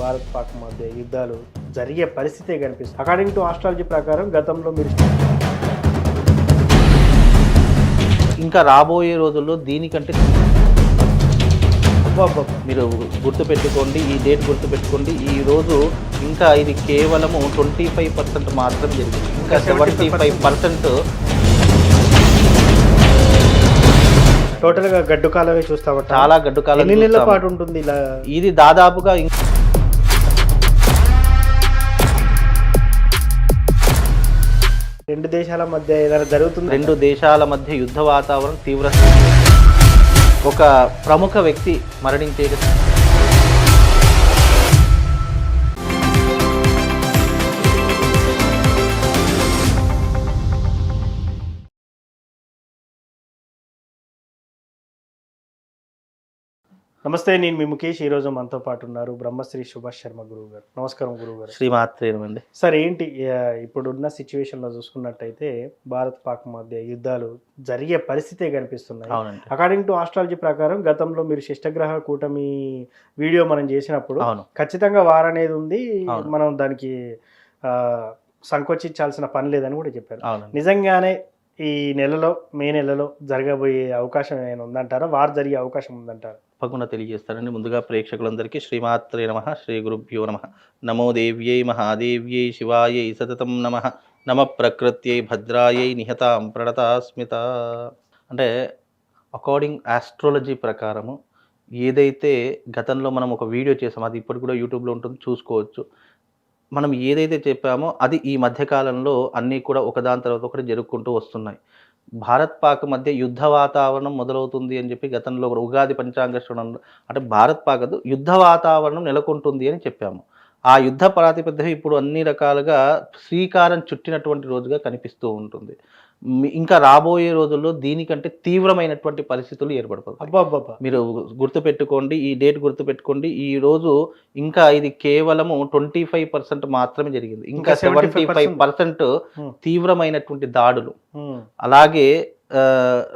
భారత్ పాక్ మధ్య యుద్ధాలు జరిగే పరిస్థితే కనిపిస్తుంది. అకార్డింగ్ టు ఆస్ట్రాలజీ ప్రకారం గతంలో మీరు ఇంకా రాబోయే రోజుల్లో దీనికంటే. మీరు గుర్తుపెట్టుకోండి ఈ డేట్ గుర్తుపెట్టుకోండి. ఈ రోజు ఇంకా ఇది కేవలము ట్వంటీ ఫైవ్ పర్సెంట్ మాత్రం జరిగింది. ఇంకా సెవెంటీ ఫైవ్ పర్సెంట్ టోటల్గా గడ్డు కాలమే చూస్తామట చాలా గడ్డు కాలం ఎన్ని నెలల. పాటు ఉంటుంది ఇలా? ఇది దాదాపుగా రెండు దేశాల మధ్య ఏదైనా జరుగుతుంది? రెండు దేశాల మధ్య యుద్ధ వాతావరణం తీవ్ర ఒక ప్రముఖ వ్యక్తి మరణించే నమస్తే నేను మీ ముఖేష్. ఈ రోజు మనతో పాటు ఉన్నారు బ్రహ్మశ్రీ సుభాష్ శర్మ గురువు గారు నమస్కారం గురువు గారు శ్రీమాత్రేనమండి సార్ ఏంటి ఇప్పుడున్న సిచ్యువేషన్లో చూసుకున్నట్టయితే భారత్ పాక్ మధ్య యుద్ధాలు జరిగే పరిస్థితే కనిపిస్తున్నాయి. అకార్డింగ్ టు ఆస్ట్రాలజీ ప్రకారం గతంలో మీరు శిష్టగ్రహ కూటమి వీడియో మనం చేసినప్పుడు ఖచ్చితంగా వార్ అనేది ఉంది. మనం దానికి సంకోచించాల్సిన పని లేదని కూడా చెప్పారు. నిజంగానే ఈ నెలలో మే నెలలో జరగబోయే అవకాశం ఏమైనా ఉందంటారా? వారు జరిగే అవకాశం ఉందంటారా? తప్పకుండా తెలియజేస్తారని ముందుగా ప్రేక్షకులందరికీ శ్రీమాత్రే నమ శ్రీ గురుభ్యో నమ. నమో దేవ్యై మహాదేవ్యై శివాయై సతతం నమ. నమ ప్రకృత్యై భద్రాయై నిహతాం ప్రణతాస్మిత. అంటే అకార్డింగ్ ఆస్ట్రాలజీ ప్రకారము ఏదైతే గతంలో మనం ఒక వీడియో చేసామో అది ఇప్పటికి కూడా యూట్యూబ్లో ఉంటుంది చూసుకోవచ్చు. మనం ఏదైతే చెప్పామో అది ఈ మధ్యకాలంలో అన్నీ కూడా ఒకదాని తర్వాత ఒకటి జరుపుకుంటూ వస్తున్నాయి. భారత్ పాక్ మధ్య యుద్ధ వాతావరణం మొదలవుతుంది అని చెప్పి గతంలో కూడా ఉగాది పంచాంగ శ్రవణంలో అంటే భారత్ పాక్ యుద్ధ వాతావరణం నెలకొంటుంది అని చెప్పాము. ఆ యుద్ధ ప్రాతిపదిక ఇప్పుడు అన్ని రకాలుగా శ్రీకారం చుట్టినటువంటి రోజుగా కనిపిస్తూ ఉంటుంది. ఇంకా రాబోయే రోజుల్లో దీనికంటే తీవ్రమైనటువంటి పరిస్థితులు ఏర్పడతాయి. మీరు గుర్తుపెట్టుకోండి ఈ డేట్ గుర్తుపెట్టుకోండి ఈ రోజు ఇంకా ఇది కేవలము ట్వంటీ ఫైవ్ పర్సెంట్ మాత్రమే జరిగింది. ఇంకా సెవెంటీ ఫైవ్ 75% పర్సెంట్. తీవ్రమైనటువంటి దాడులు. అలాగే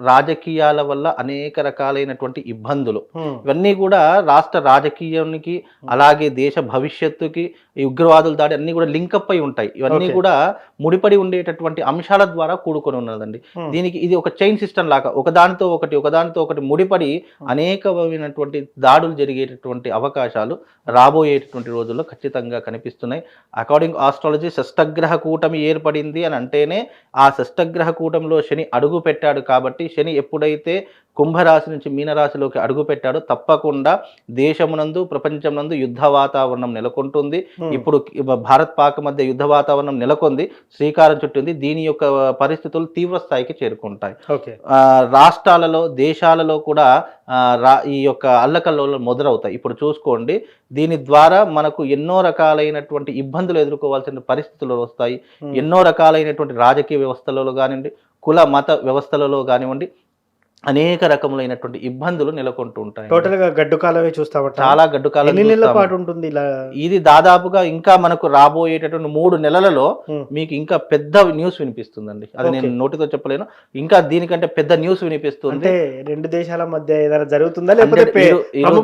రాజకీయాల వల్ల అనేక రకాలైనటువంటి ఇబ్బందులు. ఇవన్నీ కూడా రాష్ట్ర రాజకీయానికి అలాగే దేశ భవిష్యత్తుకి ఈ ఉగ్రవాదుల దాడి అన్ని కూడా లింకప్ అయి ఉంటాయి. ఇవన్నీ. కూడా ముడిపడి ఉండేటటువంటి అంశాల ద్వారా కూడుకొని ఉన్నదండి. దీనికి ఇది ఒక చైన్ సిస్టమ్ లాగా ఒకదానితో ఒకటి ఒకదానితో ఒకటి ముడిపడి అనేకమైనటువంటి దాడులు జరిగేటటువంటి అవకాశాలు రాబోయేటటువంటి రోజుల్లో ఖచ్చితంగా కనిపిస్తున్నాయి. అకార్డింగ్ ఆస్ట్రాలజీ షష్టగ్రహ కూటమి ఏర్పడింది అని అంటేనే ఆ షష్టగ్రహ కూటమిలో శని అడుగు పెట్టాడు కాబట్టి శని ఎప్పుడైతే కుంభరాశి నుంచి మీనరాశిలోకి అడుగు పెట్టాడో తప్పకుండా దేశమునందు ప్రపంచమునందు యుద్ధ వాతావరణం నెలకొంటుంది. ఇప్పుడు భారత్ పాక్ మధ్య యుద్ధ వాతావరణం నెలకొంది. శ్రీకారం చుట్టింది. దీని యొక్క పరిస్థితులు తీవ్ర స్థాయికి చేరుకుంటాయి. రాష్ట్రాలలో దేశాలలో కూడా రా ఈ యొక్క అల్లకల్లోలు మొదలవుతాయి. ఇప్పుడు చూసుకోండి. దీని ద్వారా మనకు ఎన్నో రకాలైనటువంటి ఇబ్బందులు ఎదుర్కోవాల్సిన పరిస్థితులు వస్తాయి. ఎన్నో రకాలైనటువంటి రాజకీయ వ్యవస్థలలో కానివ్వండి కుల మత వ్యవస్థలలో కానివ్వండి అనేక రకములైనటువంటి ఇబ్బందులు నెలకొంటూ ఉంటాయి. టోటల్గా గడ్డు కాలమే చూస్తామట. చాలా గడ్డు కాలం నెలల. పాటు ఉంటుంది ఇలా? ఇది దాదాపుగా ఇంకా మనకు రాబోయేటటువంటి మూడు నెలలలో. మీకు ఇంకా పెద్ద న్యూస్ వినిపిస్తుందండి. అది నేను. నోటితో చెప్పలేను. ఇంకా దీనికంటే పెద్ద న్యూస్ వినిపిస్తుంది. అంటే రెండు దేశాల మధ్య ఏదైనా జరుగుతుందా? లేకపోతే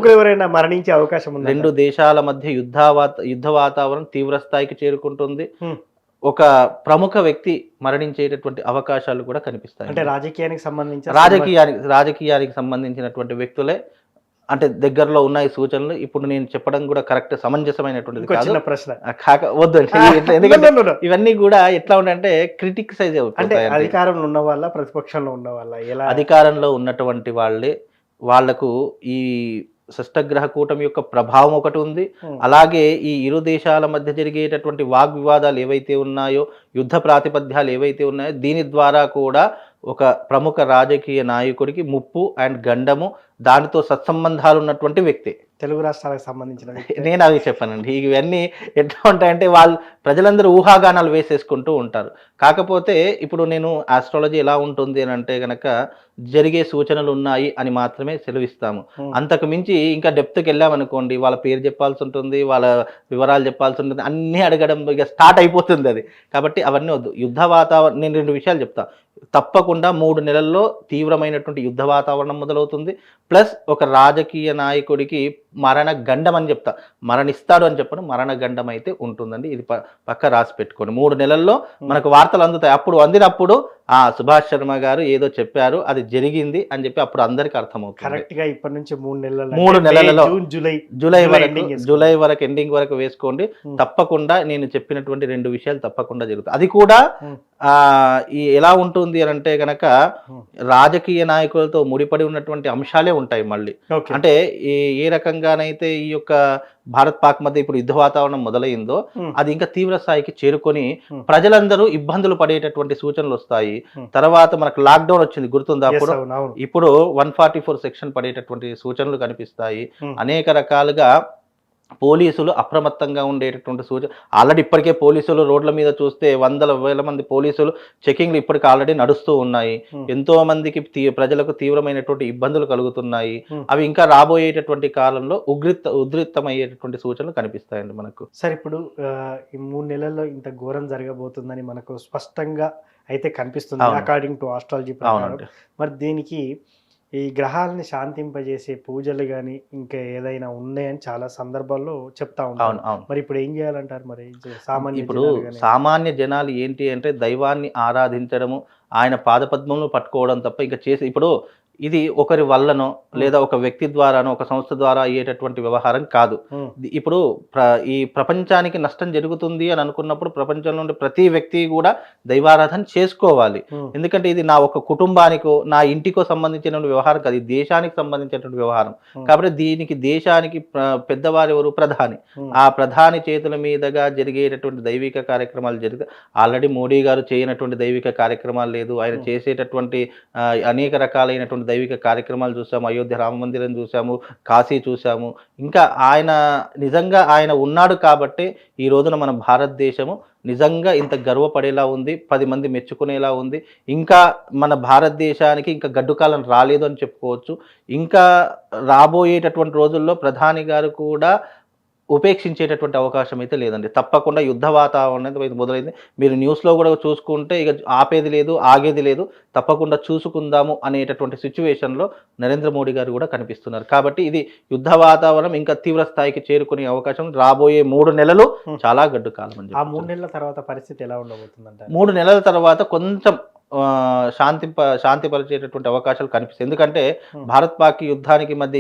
ఎవరైనా మరణించే అవకాశం ఉందా? రెండు దేశాల మధ్య యుద్ధ వాత- యుద్ధ వాతావరణం తీవ్ర స్థాయికి చేరుకుంటుంది. ఒక ప్రముఖ వ్యక్తి మరణించేటటువంటి అవకాశాలు కూడా కనిపిస్తాయి. అంటే రాజకీయానికి సంబంధించి రాజకీయానికి రాజకీయానికి సంబంధించినటువంటి వ్యక్తులే అంటే దగ్గరలో ఉన్నాయి సూచనలు ఇప్పుడు నేను చెప్పడం కూడా కరెక్ట్ సమంజసమైనటువంటిది కాదు. ప్రశ్న. కాక వద్దండి. ఎట్లా- ఎందుకంటే. ఇవన్నీ కూడా ఎట్లా ఉంటాయంటే క్రిటిక్సైజ్ అంటే అధికారంలో ఉన్న వాళ్ళ ప్రతిపక్షంలో ఉన్న వాళ్ళ ఎలా అధికారంలో ఉన్నటువంటి వాళ్ళే వాళ్ళకు ఈ షష్టగ్రహ కూటమి యొక్క ప్రభావం ఒకటి ఉంది. అలాగే ఈ ఇరు దేశాల మధ్య జరిగేటటువంటి వాగ్వివాదాలు ఏవైతే ఉన్నాయో యుద్ధ ప్రాతిపద్యాలు ఏవైతే ఉన్నాయో దీని ద్వారా కూడా ఒక ప్రముఖ రాజకీయ నాయకుడికి ముప్పు అండ్ గండము దానితో సత్సంబంధాలు ఉన్నటువంటి వ్యక్తి తెలుగు రాష్ట్రాలకు సంబంధించిన వ్యక్తి. నేను అవి చెప్పానండి. ఇవన్నీ ఎట్లా ఉంటాయంటే వాళ్ళు ప్రజలందరూ ఊహాగానాలు వేసేసుకుంటూ ఉంటారు. కాకపోతే ఇప్పుడు నేను ఆస్ట్రాలజీ ఎలా ఉంటుంది అని అంటే కనుక జరిగే సూచనలు ఉన్నాయి అని మాత్రమే సెలవిస్తాము. అంతకు మించి ఇంకా డెప్త్కి వెళ్ళామనుకోండి వాళ్ళ పేరు చెప్పాల్సి ఉంటుంది వాళ్ళ వివరాలు చెప్పాల్సి ఉంటుంది అన్నీ అడగడం ఇక స్టార్ట్ అయిపోతుంది అది. కాబట్టి అవన్నీ వద్దు. యుద్ధ వాతావరణం నేను రెండు విషయాలు చెప్తా. తప్పకుండా మూడు నెలల్లో తీవ్రమైనటువంటి యుద్ధ వాతావరణం మొదలవుతుంది. ప్లస్ ఒక రాజకీయ నాయకుడికి మరణ గండం అని చెప్తా మరణిస్తాడు అని చెప్పను మరణ గండం అయితే ఉంటుందండి. ఇది ప- పక్క రాసి పెట్టుకోండి. మూడు నెలల్లో మనకు వార్తలు అందుతాయి. అప్పుడు అందినప్పుడు ఆ సుభాష్ శర్మ గారు ఏదో చెప్పారు అది జరిగింది అని చెప్పి అప్పుడు అందరికీ అర్థమవుతుంది కరెక్ట్గా ఇప్పటి నుంచి మూడు నెలలు మూడు నెలలలో జూలై జూలై వరకు. జూలై వరకు ఎండింగ్ వరకు వేసుకోండి Hmm. తప్పకుండా నేను చెప్పినటువంటి రెండు విషయాలు తప్పకుండా జరుగుతాయి అది కూడా Hmm. ఆ ఈ ఎలా ఉంటుంది అని అంటే గనక Hmm. రాజకీయ నాయకులతో ముడిపడి ఉన్నటువంటి అంశాలే ఉంటాయి మళ్ళీ అంటే ఏ రకంగానైతే ఈ యొక్క భారత్ పాక్ మధ్య ఇప్పుడు యుద్ధ వాతావరణం మొదలైందో. అది ఇంకా తీవ్ర స్థాయికి చేరుకొని. ప్రజలందరూ ఇబ్బందులు పడేటటువంటి సూచనలు వస్తాయి. తర్వాత మనకు లాక్డౌన్ వచ్చింది గుర్తుందా అప్పుడు ఇప్పుడు వన్ ఫార్టీ ఫోర్ సెక్షన్ పడేటటువంటి సూచనలు కనిపిస్తాయి. అనేక రకాలుగా పోలీసులు అప్రమత్తంగా ఉండేటటువంటి సూచన ఆల్రెడీ ఇప్పటికే పోలీసులు రోడ్ల మీద చూస్తే వందల వేల మంది పోలీసులు చెకింగ్లు ఇప్పటికి ఆల్రెడీ నడుస్తూ ఉన్నాయి. ఎంతో మందికి ప్రజలకు తీవ్రమైనటువంటి ఇబ్బందులు కలుగుతున్నాయి. అవి ఇంకా రాబోయేటటువంటి కాలంలో ఉగ్రిత ఉద్రిక్తమయ్యేటటువంటి సూచనలు కనిపిస్తాయండి మనకు సార్ ఇప్పుడు ఈ మూడు నెలల్లో ఇంత ఘోరం జరగబోతుందని మనకు స్పష్టంగా అయితే కనిపిస్తుంది. అకార్డింగ్ టు ఆస్ట్రాలజీ మరి దీనికి ఈ గ్రహాలని శాంతింపజేసే పూజలు కానీ ఇంకా ఏదైనా ఉన్నాయని చాలా సందర్భాల్లో చెప్తా అవును మరి ఇప్పుడు ఏం చేయాలంటారు మరి సామాన్య ఇప్పుడు? సామాన్య జనాలు ఏంటి అంటే దైవాన్ని ఆరాధించడము ఆయన పాదపద్మంలో పట్టుకోవడం తప్ప ఇంకా చేసి ఇప్పుడు ఇది ఒకరి వల్లనో లేదా ఒక వ్యక్తి ద్వారానో ఒక సంస్థ ద్వారా అయ్యేటటువంటి వ్యవహారం కాదు. ఇప్పుడు ప్ర ఈ ప్రపంచానికి నష్టం జరుగుతుంది అని అనుకున్నప్పుడు ప్రపంచంలో ఉండే ప్రతి వ్యక్తి కూడా దైవారాధన చేసుకోవాలి. ఎందుకంటే ఇది నా ఒక కుటుంబానికో నా ఇంటికో సంబంధించిన వ్యవహారం కాదు ఇది దేశానికి సంబంధించినటువంటి వ్యవహారం. కాబట్టి దీనికి దేశానికి పెద్దవారు ఎవరు? ప్రధాని. ఆ ప్రధాని చేతుల మీదుగా జరిగేటటువంటి దైవిక కార్యక్రమాలు జరిగితే ఆల్రెడీ మోడీ గారు చేయనటువంటి దైవిక కార్యక్రమాలు లేదు. ఆయన. చేసేటటువంటి అనేక రకాలైనటువంటి దైవిక కార్యక్రమాలు చూసాము అయోధ్య రామ మందిరం చూసాము కాశీ చూసాము. ఇంకా ఆయన నిజంగా ఆయన ఉన్నాడు కాబట్టి ఈ రోజున మన భారతదేశము నిజంగా ఇంత గర్వపడేలా ఉంది పది మంది మెచ్చుకునేలా ఉంది. ఇంకా మన భారతదేశానికి ఇంకా గడ్డుకాలం రాలేదు అని చెప్పుకోవచ్చు. ఇంకా రాబోయేటటువంటి రోజుల్లో ప్రధాని గారు కూడా ఉపేక్షించేటటువంటి అవకాశం అయితే లేదండి. తప్పకుండా యుద్ధ వాతావరణం అయితే మొదలైంది. మీరు న్యూస్లో కూడా చూసుకుంటే ఇక ఆపేది లేదు ఆగేది లేదు. తప్పకుండా చూసుకుందాము అనేటటువంటి సిచ్యువేషన్లో నరేంద్ర మోడీ గారు కూడా కనిపిస్తున్నారు. కాబట్టి ఇది యుద్ధ వాతావరణం ఇంకా తీవ్ర స్థాయికి చేరుకునే అవకాశం రాబోయే మూడు నెలలు చాలా గడ్డు కాలం ఆ మూడు. నెలల తర్వాత పరిస్థితి ఎలా ఉండబోతుందంటారు? మూడు నెలల తర్వాత కొంచెం ఆ, శాంతి శాంతిపరిచేటటువంటి అవకాశాలు కనిపిస్తాయి ఎందుకంటే. భారత్ పాక్ యుద్ధానికి మధ్య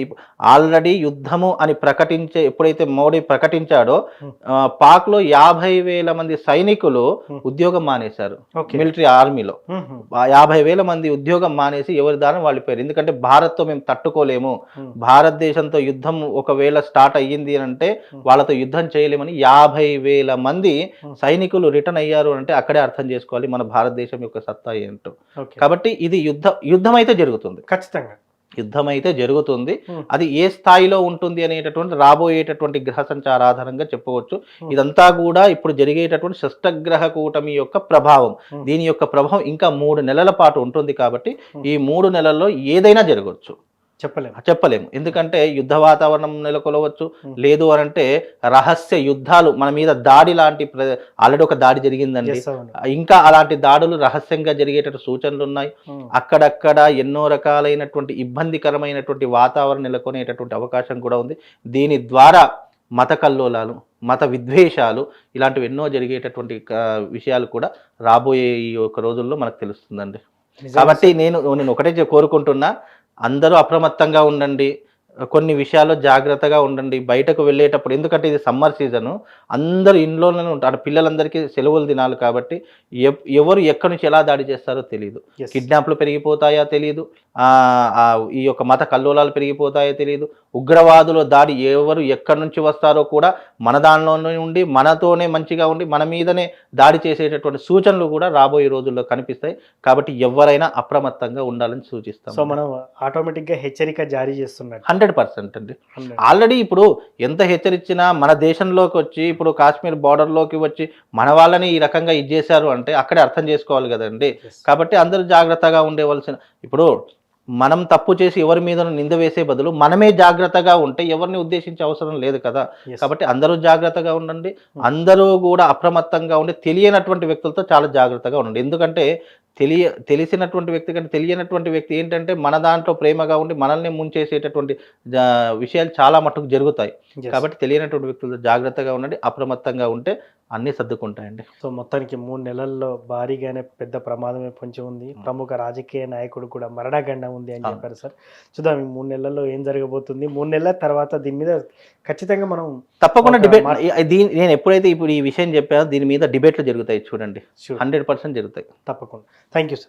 ఆల్రెడీ యుద్ధము అని ప్రకటించే ఎప్పుడైతే మోడీ ప్రకటించాడో. ఆ, పాక్లో యాభై వేల మంది సైనికులు. ఉద్యోగం మానేశారు మిలిటరీ ఆర్మీలో యాభై వేల మంది ఉద్యోగం మానేసి ఎవరి దారి వాళ్ళిపోయారు ఎందుకంటే భారత్తో మేము తట్టుకోలేము భారతదేశంతో యుద్ధం ఒకవేళ స్టార్ట్ అయ్యింది అని అంటే. వాళ్ళతో యుద్ధం చేయలేమని యాభై వేల మంది. సైనికులు రిటర్న్ అయ్యారు అంటే అక్కడే అర్థం చేసుకోవాలి మన భారతదేశం యొక్క సత్తా ఏంటో కాబట్టి ఇది యుద్ధ యుద్ధం అయితే జరుగుతుంది ఖచ్చితంగా యుద్ధం అయితే జరుగుతుంది. అది ఏ స్థాయిలో ఉంటుంది అనేటటువంటి రాబోయేటటువంటి గ్రహ సంచార ఆధారంగా చెప్పవచ్చు. ఇదంతా కూడా ఇప్పుడు జరిగేటటువంటి షష్టగ్రహ కూటమి యొక్క ప్రభావం. దీని యొక్క ప్రభావం ఇంకా మూడు నెలల పాటు ఉంటుంది కాబట్టి. ఈ మూడు నెలల్లో ఏదైనా జరగవచ్చు చెప్పలేము. చెప్పలేము. ఎందుకంటే యుద్ధ వాతావరణం నెలకొలవచ్చు. లేదు అని అంటే రహస్య యుద్ధాలు మన మీద దాడి లాంటి ఆల్రెడీ ఒక దాడి జరిగిందండి. ఇంకా అలాంటి దాడులు రహస్యంగా జరిగేటట్టు సూచనలు ఉన్నాయి. అక్కడక్కడ ఎన్నో రకాలైనటువంటి ఇబ్బందికరమైనటువంటి వాతావరణం నెలకొనేటటువంటి అవకాశం కూడా ఉంది. దీని ద్వారా మత కల్లోలాలు మత విద్వేషాలు ఇలాంటివి ఎన్నో జరిగేటటువంటి విషయాలు కూడా రాబోయే ఈ ఒక రోజుల్లో మనకు తెలుస్తుందండి. కాబట్టి నేను నేను ఒకటే కోరుకుంటున్నా. అందరూ అప్రమత్తంగా ఉండండి. కొన్ని విషయాల్లో జాగ్రత్తగా ఉండండి. బయటకు వెళ్ళేటప్పుడు ఎందుకంటే ఇది సమ్మర్ సీజను. అందరూ ఇంట్లోనే ఉంటారు. పిల్లలందరికీ సెలవులు దినాలు కాబట్టి ఎవరు ఎక్కడి నుంచి ఎలా దాడి చేస్తారో తెలియదు. కిడ్నాప్లు పెరిగిపోతాయా తెలియదు ఈ యొక్క మత కల్లోలాలు పెరిగిపోతాయో తెలియదు ఉగ్రవాదుల దాడి ఎవరు ఎక్కడి నుంచి వస్తారో కూడా మన దానిలోనే ఉండి మనతోనే మంచిగా ఉండి మన మీదనే దాడి చేసేటటువంటి సూచనలు కూడా రాబోయే రోజుల్లో కనిపిస్తాయి. కాబట్టి ఎవరైనా అప్రమత్తంగా ఉండాలని సూచిస్తాం. సో మనం ఆటోమేటిక్గా హెచ్చరిక జారీ చేస్తున్నట్టు. హండ్రెడ్ పర్సెంట్ అండి. ఆల్రెడీ ఇప్పుడు ఎంత హెచ్చరించినా మన దేశంలోకి వచ్చి ఇప్పుడు కాశ్మీర్ బార్డర్లోకి వచ్చి మన వాళ్ళని ఈ రకంగా ఇచ్చేశారు అంటే అక్కడే అర్థం చేసుకోవాలి కదండి. కాబట్టి అందరూ జాగ్రత్తగా ఉండేవలసిన ఇప్పుడు మనం తప్పు చేసి ఎవరి మీద నింద వేసే బదులు మనమే జాగ్రత్తగా ఉంటే ఎవరిని ఉద్దేశించే అవసరం లేదు కదా. కాబట్టి అందరూ జాగ్రత్తగా ఉండండి. అందరూ కూడా అప్రమత్తంగా ఉండి తెలియనటువంటి వ్యక్తులతో చాలా జాగ్రత్తగా ఉండండి. ఎందుకంటే తెలియ తెలిసినటువంటి వ్యక్తి కంటే తెలియనటువంటి వ్యక్తి ఏంటంటే మన దాంట్లో ప్రేమగా ఉండి మనల్ని ముంచేసేటటువంటి విషయాలు చాలా మటుకు జరుగుతాయి. కాబట్టి తెలియనటువంటి వ్యక్తులతో జాగ్రత్తగా ఉండండి. అప్రమత్తంగా ఉంటే అన్నీ సర్దుకుంటాయండి. సో మొత్తానికి మూడు నెలల్లో భారీగానే పెద్ద ప్రమాదమే పొంచి ఉంది. ప్రముఖ రాజకీయ నాయకుడు కూడా మరణగండ ఉంది అని. చెప్పారు సార్. చూద్దాం ఈ మూడు నెలల్లో ఏం జరగబోతుంది. మూడు నెలల తర్వాత దీని మీద ఖచ్చితంగా మనం తప్పకుండా డిబేట్ దీని నేను ఎప్పుడైతే ఇప్పుడు ఈ విషయం చెప్పానో దీని మీద డిబేట్లు జరుగుతాయి చూడండి. హండ్రెడ్ పర్సెంట్ జరుగుతాయి. తప్పకుండా. Thank you sir.